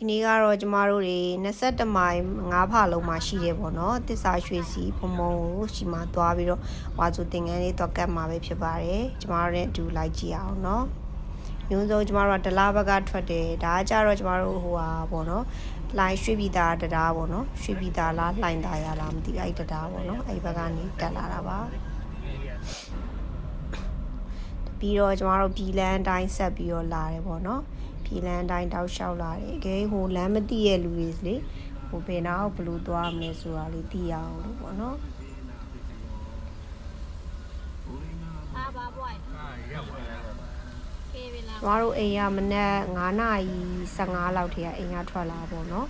ဒီနေ့ကတော့ကျမတို့တွေ21မိုင်5ဖာလုံးမှာရှိတယ်ပေါ့နော်တစ္ဆာရွှေစီဖုံဖုံကိုရှိမှသွားပြီးတော့ဝါစုတင်ငန်းလေးတော့ကတ်မှာပဲဖြစ်ပါတယ်ကျမတို့နဲ့အတူလိုက်ကြည့်အောင်နော်ညွန်းဆုံးကျမတို့ကဒလာဘက်ကထွက်တယ်ဒါကကြတော့ကျမတို့ဟိုဟာပေါ့နော်လိုင်းရွှေပြည်သားတရားပေါ့နော်ရွှေပြည်သားလားလှိုင်သားရလားမသိဘူးအဲ့ဒီတရားပေါ့နော်အဲ့ဒီဘက်ကနေတက်လာတာပါပြီးတော့ကျမတို့ပြည်လန်းတိုင်းဆက်ပြီးတော့လာတယ်ပေါ့နော် ပြည်လန်းတိုင်းတောက်လျှောက်လာတယ်အကယ်ဟိုလမ်းမသိရဲ့လူတွေလေဟိုဘယ်နောက်ဘယ်လိုသွားမလဲဆိုတာလေးသိရအောင်လို့ပေါ့နော်ပါပါဘွိုင်းကေဗလာကျမတို့အိမ်ကမနက်9နာရီ15လောက်ထဲကအိမ်ကထွက်လာပေါ့နော်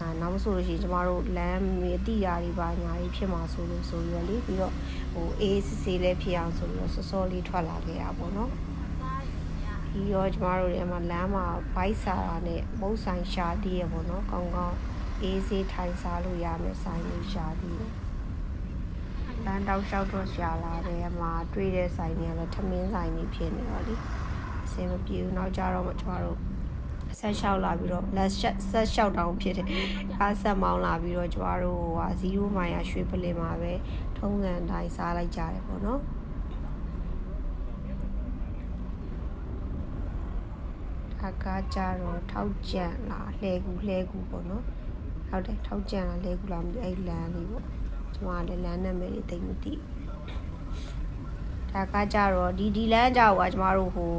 အာနောက်မဆိုလို့ရှိရင်ကျမတို့လမ်းမြေအတိအရာတွေပါညာကြီးဖြစ်မှာဆိုလို့ဆိုပြီးတော့လေပြီးတော့ဟိုအေးစစ်စစ်လေးဖြစ်အောင်ဆိုပြီးတော့စောစောလေးထွက်လာခဲ့တာပေါ့နော်သားရ ပြီးတော့ကျမတို့တွေအမှလမ်းမှာဘိုက်စာတာနဲ့မုတ်ဆိုင်ရှာသေးရပေါ့နော်ကောင်းကောင်းအေးစေးထိုင်စားလို့ရမယ်ဆိုင်လေးရှာသေးတယ်လမ်းတောက်လျှောက်တော့ရှာလာတယ်အမှတွေ့တဲ့ဆိုင်တွေကလည်းထမင်းဆိုင်တွေဖြစ်နေတော့လေအဆင်မပြေဘူးနောက်ကြတော့မှကျမတို့ဆက်လျှောက်လာပြီးတော့လက်ဆက်ဆက်လျှောက်တောင်းဖြစ်တယ်အားဆက်မောင်းလာပြီးတော့ကျမတို့ဟိုဟာ0မိုင်ရရွှေပလင်မှာပဲထုံးစံတိုင်းစားလိုက်ကြတယ်ပေါ့နော် ကားကြတော့ထောက်ကြံလားလှဲကူလှဲကူပေါ့နော်ဟုတ်တယ်ထောက်ကြံလားလှဲကူလားမသိအဲ့လမ်းလေးပေါ့ကျွန်မလည်းလမ်းနာမည်တွေသိမသိဒါကကြတော့ဒီဒီလမ်းကြောက်ကကျမတို့ဟို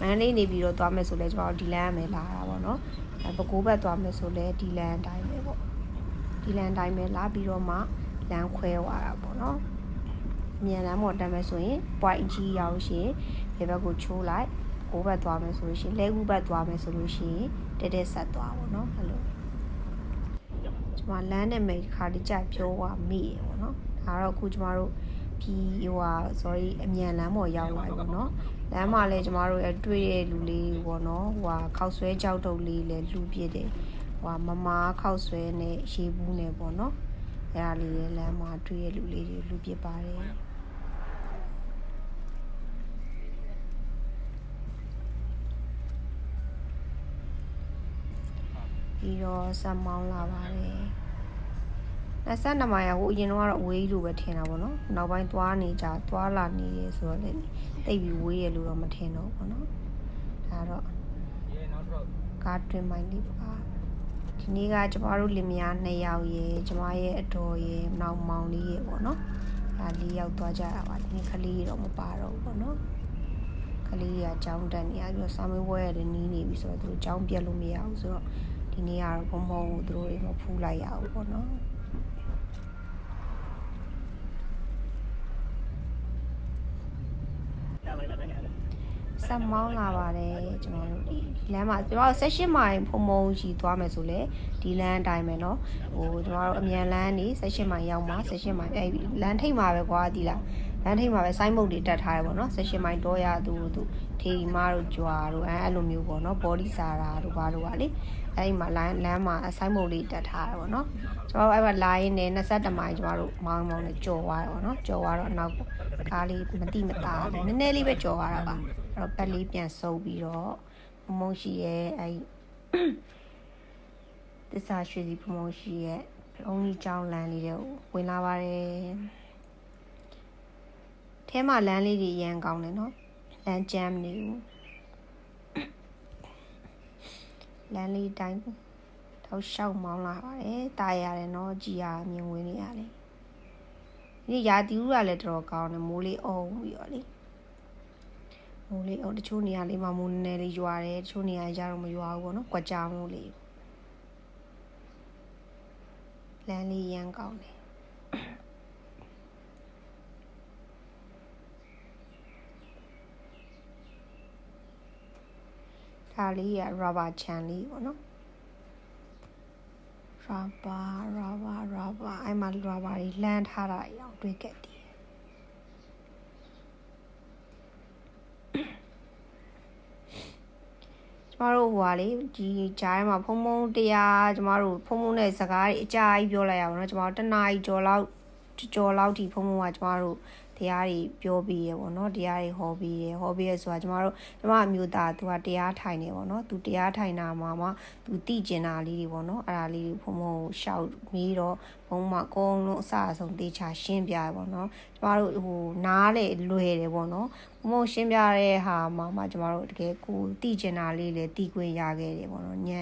မန္တလေးနေပြီးတော့သွားမယ်ဆိုလဲကျမတို့ဒီလမ်းမယ်လာတာပေါ့နော်အဲပဲကိုးဘက်သွားမယ်ဆိုလဲဒီလမ်းအတိုင်းပဲပေါ့ဒီလမ်းအတိုင်းပဲလာပြီးတော့မှလမ်းခွဲသွားတာပေါ့နော်အမြန်လမ်းပေါ်တက်မယ်ဆိုရင် point ကြီးရောက်ရှင်ဒီဘက်ကိုချိုးလိုက် ကိုဘက်သွားမယ်ဆိုလို့ရှိရင်လဲကူဘက်သွားမယ်ဆိုလို့ရှိရင်တက်တက်ဆက်သွားပါတော့အဲ့လိုကျွန်မလမ်းနဲ့မိတ်ခါတိကျပြောသွားမိရပေါ့နော်ဒါတော့အခုကျွန်မတို့ပြီးဟိုဟာ sorry အမြန်လမ်းပေါ်ရောက်လာပြီပေါ့နော်လမ်းမှာလည်းကျွန်မတို့အတွေ့တဲ့လူလေးပေါ့နော်ဟိုဟာခောက်ဆွဲကြောက်တုတ်လေးလည်းလူပြစ်တယ်ဟိုဟာမမားခောက်ဆွဲနဲ့ရေဘူးနဲ့ပေါ့နော်အဲ့ဒါလေးလည်းလမ်းမှာတွေ့တဲ့လူလေးတွေလူပြစ်ပါတယ် ပြီးတော့ဆက်မောင်းလာပါတယ်22မိုင်ရဟိုအရင်တော့ကတော့အဝေးကြီးလိုပဲထင်တာပေါ့နော်နောက်ပိုင်းသွားနေကြသွားလာနေရဆိုတော့လေတိတ်ပြီးဝေးရလို့တော့မထင်တော့ဘူးပေါ့နော်ဒါတော့ကားတွင်မိုင်းလေးပါဒီနေ့ကကျမတို့လင်မယား2ယောက်ရယ်ကျမရဲ့အတော်ရယ်နောက်မောင်လေးရယ်ပေါ့နော်ဒါလေးယောက်သွားကြတာပါဒီနေ့ကလေးရတော့မပါတော့ဘူးပေါ့နော်ကလေးရအကြောင်းတက်နေရပြီးတော့စာမေးပွဲရတယ်နီးနေပြီဆိုတော့သူတို့အကြောင်းပြတ်လို့မရဘူးဆိုတော့ ဒီနေ့ကတော့ဘုံဘုံကိုသူတို့တွေမဖူးလိုက်ရဘူးပေါ့နော်ဆက်မောင်းလာပါတယ်ကျွန်တော်တို့ဒီလမ်းမှာကျွန်တော်16မိုင်ဖုံဖုံကြီးသွားမယ်ဆိုလေဒီလမ်းအတိုင်းပဲเนาะဟိုကျွန်တော်တို့အမြန်လမ်းနေ16မိုင်ရောက်မှာ16မိုင်အဲလမ်းထိပ်မှာပဲကွာဒီလား လမ်းထိပ်မှာပဲဆိုင်းဘုတ်တွေတက်ထားတယ်ပေါ့နော်16မိုင်တော့ရသူသူထေရီမတို့ကြွာတို့အဲအဲ့လိုမျိုးပေါ့နော်ဘော်ဒီစာရာတို့ဘာတို့ပါလေအဲ့ဒီမှာလမ်းလမ်းမှာဆိုင်းဘုတ်လေးတက်ထားတယ်ပေါ့နော်ကျွန်တော်တို့အဲ့မှာလာရင်းနဲ့22မိုင်ကျွန်တော်တို့မောင်းမောင်းနဲ့ကြော်သွားတယ်ပေါ့နော်ကြော်သွားတော့နောက်ကားလေးမတိမတာနည်းနည်းလေးပဲကြော်သွားတာပါအဲ့တော့ပက်လေးပြန်ဆုပ်ပြီးတော့မမုံရှိရဲ့အဲ့တစ္ဆာရွှေစီဖုံဖုံရှိရဲ့ဘုံကြီးကျောင်းလမ်းလေးတွေကိုဝင်လာပါတယ် ထဲမှာလမ်းလေးတွေရန်ကောင်းတယ်နော်လမ်းကြမ်းနေဘူးလမ်းလေးတိုင်းထောက်လျှောက်မောင်းလာပါတယ်တာရတယ်နော်ကြည်ရမြင်ဝင်နေရတယ်ဒီရာတီဦးကလည်းတော်တော်ကောင်းတယ်မိုးလေးအုံပြီးတော့လေမိုးလေးအုံတချို့နေရာလေးမှာမိုးနည်းနည်းလေးရွာတယ်တချို့နေရာကျတော့မရွာဘူးပေါ့နော်ကြွက်ကြောင်မိုးလေးလမ်းလေးရန်ကောင်းတယ် ဒါလေးက rubber ချန်လေးပေါ့နော် rubber rubber rubber အဲ့မှာ rubber တွေလှမ်းထားတာအရောင်တွေ့ခဲ့တည်ကျမတို့ဟိုဟာလေဒီကြားထဲမှာဖုံဖုံတရားကျမတို့ဖုံဖုံနဲ့စကားတွေအကြာကြီးပြောလိုက်ရအောင်နော်ကျမတို့တနားကြီးကြော်လောက်ကြော်လောက်ထိဖုံဖုံကကျမတို့ တတရားတွေပြောပြီးရပေါ့နော်တရားတွေဟောပြီးရဟောပြီးရဆိုတာကျမတို့ကျမအမျိုးသားသူကတရားထိုင်နေပေါ့နော်သူတရားထိုင်တာမှာမှသူတိကျင်တာလေးတွေပေါ့နော်အဲ့ဒါလေးတွေဖုံဖုံကိုရှောက်ပြီးတော့ဘုံမှာအကုန်လုံးအစအဆုံးတေချာရှင်းပြရပေါ့နော်ကျမတို့ဟိုနားလေလွယ်တယ်ပေါ့နော်ဘုံဘုံရှင်းပြတဲ့ဟာမှာမှကျမတို့တကယ်ကိုတိကျင်တာလေးလေတီးခွင့်ရခဲ့တယ်ပေါ့နော်ညံ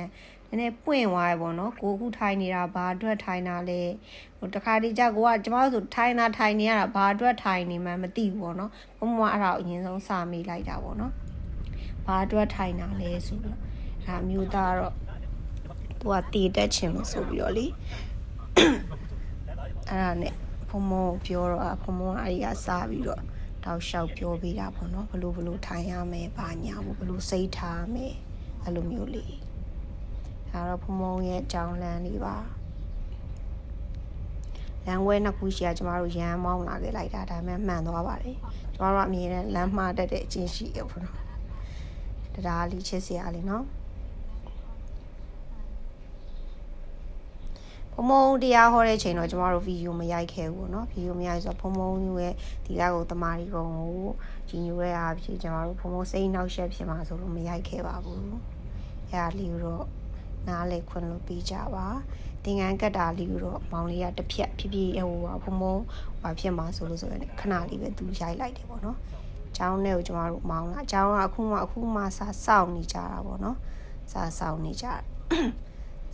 နည်းနည်းပွင့်သွားရပေါ့နော်ကိုအခုထိုင်နေတာဘာအတွက်ထိုင်တာလဲဟိုတခါတည်းကြကိုကကျမတို့ဆိုထိုင်တာထိုင်နေရတာဘာအတွက်ထိုင်နေမှန်းမသိဘူးပေါ့နော်ဘုံဘုံကအဲ့ဒါကိုအရင်ဆုံးစာမိလိုက်တာပေါ့နော်ဘာအတွက်ထိုင်တာလဲဆိုတော့ဒါမျိုးသားတော့သူကတည်တက်ချင်လို့ဆိုပြီးတော့လေအဲ့ဒါနဲ့ဖုံဖုံကိုပြောတော့ဖုံဖုံကအဲ့ဒီကစားပြီးတော့တောက်လျှောက်ပြောပေးတာပေါ့နော်ဘလို့ဘလို့ထိုင်ရမယ်ဘာညာဘလို့စိတ်ထားမယ်အဲ့လိုမျိုးလေး ဒါတော့ဖုံဖုံရဲ့အကြောင်းလမ်းလေးပါလမ်းဝဲနှစ်ခုရှိရကျမတို့ရမ်းမောင်းလာခဲ့လိုက်တာဒါပေမဲ့မှန်သွားပါတယ်ကျမတို့အမြင်နဲ့လမ်းမှားတတ်တဲ့အချင်းရှိရပေါ့နော်တရားလေးချစ်စရာလေးနော်ဖုံဖုံတရားဟောတဲ့ချိန်တော့ကျမတို့ဗီဒီယိုမရိုက်ခဲ့ဘူးเนาะဗီဒီယိုမရိုက်ဆိုတော့ဖုံဖုံရဲ့ဒီလာကိုတမာရီကုံကိုကြီးညိုတဲ့အားဖြင့်ကျမတို့ဖုံဖုံစိတ်နှောက်ယှက်ဖြစ်မှာဆိုလို့မရိုက်ခဲ့ပါဘူးအဲအားလေးကိုတော့ နားလေခွင့်လို့ပြီးကြပါသင်္ကန်းကတ်တာလေးကိုတော့မောင်လေးကတစ်ဖြက်ဖြည်းဖြည်းဟိုဖုံဖုံဟိုဖြစ်မှာဆိုလို့ဆိုရင်ခဏလေးပဲသူရိုက်လိုက်တယ်ပေါ့နော်ကျောင်းထဲကိုကျမတို့မောင်းလာကျောင်းကအခုမှအခုမှစစောင့်နေကြတာပေါ့နော်စစောင့်နေကြတာ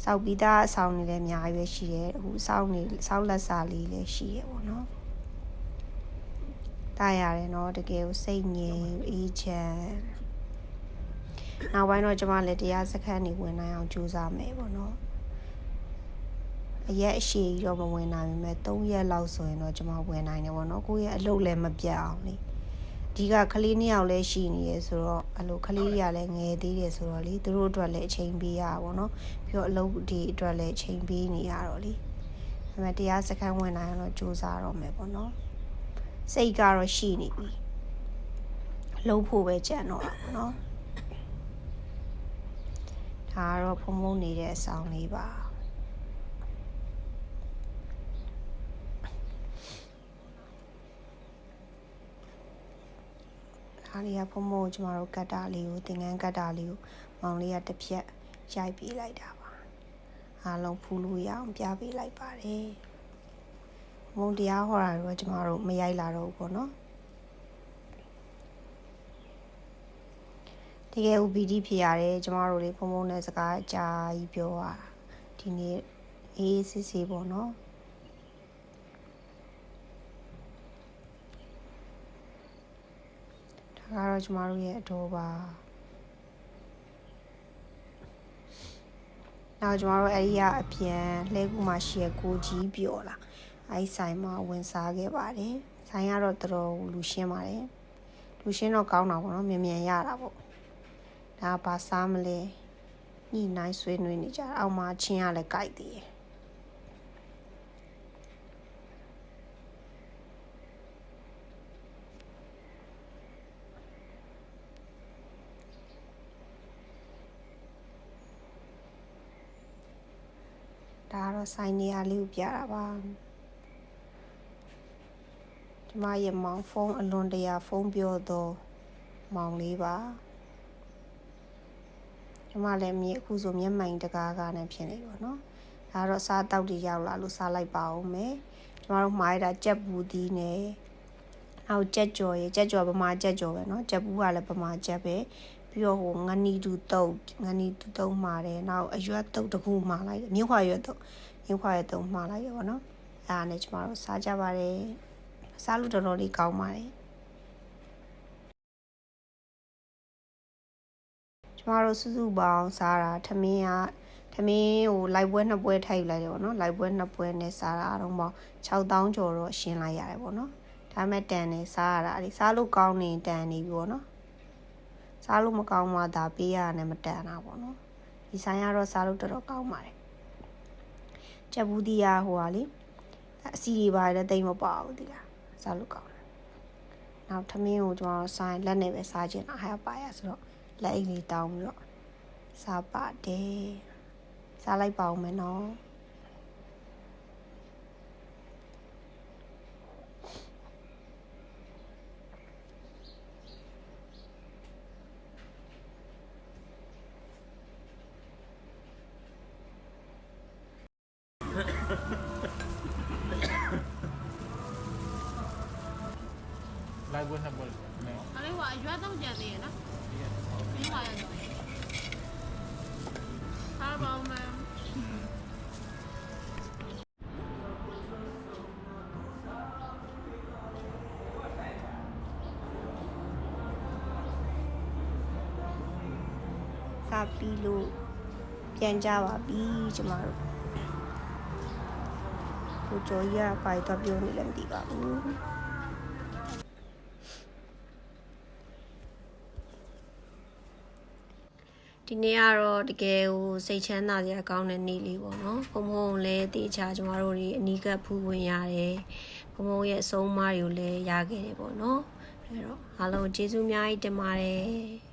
စောက်ပြီးသားအဆောင်တွေလည်းအများကြီးပဲရှိတယ်အခုစောက်နေစောက်လက်စာလေးလည်းရှိရပေါ့နော်တားရတယ်နော်တကယ်ကိုစိတ်ငြိမ်အေးချမ်း နောက်ပိုင်းတော့ကျွန်မလည်းတရားစခန်းနေဝင်နိုင်အောင်ကြိုးစားမယ်ပေါ့နော်အရက်အရှိကြီးတော့မဝင်နိုင်ပေမဲ့3ရက်လောက်ဆိုရင်တော့ကျွန်မဝင်နိုင်တယ်ပေါ့နော်ကိုယ့်ရဲ့အလုပ်လည်းမပြတ်အောင်လေဒီကကလေးနှစ်ယောက်လည်းရှိနေရဆိုတော့အဲ့လိုကလေးတွေကလည်းငယ်သေးတယ်ဆိုတော့လေသူတို့အတွက်လည်းအချိန်ပေးရပါဘောနော်ပြီးတော့အလုပ်ဒီအတွက်လည်းအချိန်ပေးနေရတော့လေဒါပေမဲ့တရားစခန်းဝင်နိုင်အောင်တော့စူးစမ်းတော့မယ်ပေါ့နော်စိတ်ကတော့ရှိနေပြီလှုပ်ဖို့ပဲကြံတော့တာပေါ့နော် ဒါကတော့ဖုံဖုံနေတဲ့အဆောင်လေးပါအားလေးကဖုံဖုံကျမတို့ကတ်တာလေးကိုသင်္ကန်းကတ်တာလေးကိုမောင်လေးကတစ်ဖြက်ရိုက်ပေးလိုက်တာပါအားလုံးဖူးလို့ရအောင်ပြပေးလိုက်ပါတယ်မုံတရားဟောတာတော့ကျမတို့မရိုက်လာတော့ဘူးပေါ့နော် တကယ် UBD ဖြစ်ရတယ်ကျမတို့လေးဖုံဖုံနဲ့စကားအကြာကြီးပြောရတာဒီနေ့အေးစစ်စစ်ပေါ့နော်ဒါကတော့ကျမတို့ရဲ့အတော်ပါနောက်ကျမတို့အဲ့ဒီကအပြန်လှဲကူမှာရှိရကိုကြီးပြော်လာအဲ့ဆိုင်မှာဝင်စားခဲ့ပါတယ်ဆိုင်ကတော့တော်တော်လူရှင်းပါတယ်လူရှင်းတော့ကောင်းတာပေါ့နော်မြန်မြန်ရတာပေါ့ ဒါဘာစားမလဲညှိနှိုင်းဆွေးနွေးနေကြတာအောက်မှာချင်းရလည်းကြိုက်သေးတယ်ဒါကတော့ဆိုင်နေရာလေးကိုပြတာပါကျမရဲ့မောင်ဖုန်းအလွန်တရာဖုန်းပြောတော့မောင်လေးပါ ကျမလည်းမြေအခုဆိုမျက်မှန်တကားကားနဲ့ဖြစ်နေပြီပေါ့နော်ဒါကတော့စားတောက်တွေရောက်လာလို့စားလိုက်ပါဦးမယ်ကျမတို့မှားရတာကြက်ပူသီးနဲ့နောက်ကြက်ကြော်ရေကြက်ကြော်ဗမာကြက်ကြော်ပဲเนาะကြက်ပူကလည်းဗမာကြက်ပဲပြီးတော့ဟိုငနီတူတုတ်ငနီတူတုတ်မှာတယ်နောက်အရွက်တုတ်တစ်ခုမှာလိုက်တယ်မြင်းခွာရွက်တုတ်မြင်းခွာရွက်တုတ်မှာလိုက်ရပါတော့အဲ့ဒါနဲ့ကျမတို့စားကြပါတယ်စားလို့တော်တော်လေးကောင်းပါတယ် ကျမတို့စုစုပေါင်းစားတာထမင်းကထမင်းဟိုလိုက်ပွဲနှစ်ပွဲထိုက်လိုက်တယ်ပေါ့နော်လိုက်ပွဲနှစ်ပွဲနဲ့စားတာအတော့ပေါင်း6000ကျော်တော့ရှင်းလိုက်ရတယ်ပေါ့နော်ဒါပေမဲ့တန်နေစားရတာလေစားလို့ကောင်းနေတန်နေပြီပေါ့နော်စားလို့မကောင်းမှဒါပေးရတာနဲ့မတန်တာပေါ့နော်ဒီဆိုင်ကတော့စားလို့တော်တော်ကောင်းပါတယ်ချက်ဘူးတီးရဟိုဟာလေအစီတွေပါတယ်တိတ်မပေါ့ဘူးဒီလားစားလို့ကောင်းတယ်နောက်ထမင်းကိုကျွန်တော်ဆိုင်လက်နဲ့ပဲစားခြင်းအားရပါရဆိုတော့ လက်အိတ်လေးတောင်းပြီးတော့စားပါတယ်စားလိုက်ပါအောင်မယ်နော်လိုက်ဝင်ဆက်ပေါ်လေ။အဲ့လိုအရွယ်တော့ကြံသေးရနော်။ ပြီးပါရဲ့အားပေါင်းမယ်စားပြီးလို့ပြန်ကြပါပြီကျမတို့ကိုကျော်ကြီးကဘာတော့ပြောနေလဲမသိပါဘူး ဒီနေ့ကတော့တကယ်ဟိုစိတ်ချမ်းသာစရာကောင်းတဲ့နေ့လေးပေါ့နော်ဘုံဘုံလည်းတေချာကျမတို့တွေအနီးကပ်ဖူးဝင်ရတယ်ဘုံဘုံရဲ့အဆုံးအမတွေကိုလည်းရခဲ့တယ်ပေါ့နော်အဲ့တော့အားလုံးကျေးဇူးအများကြီးတင်ပါတယ်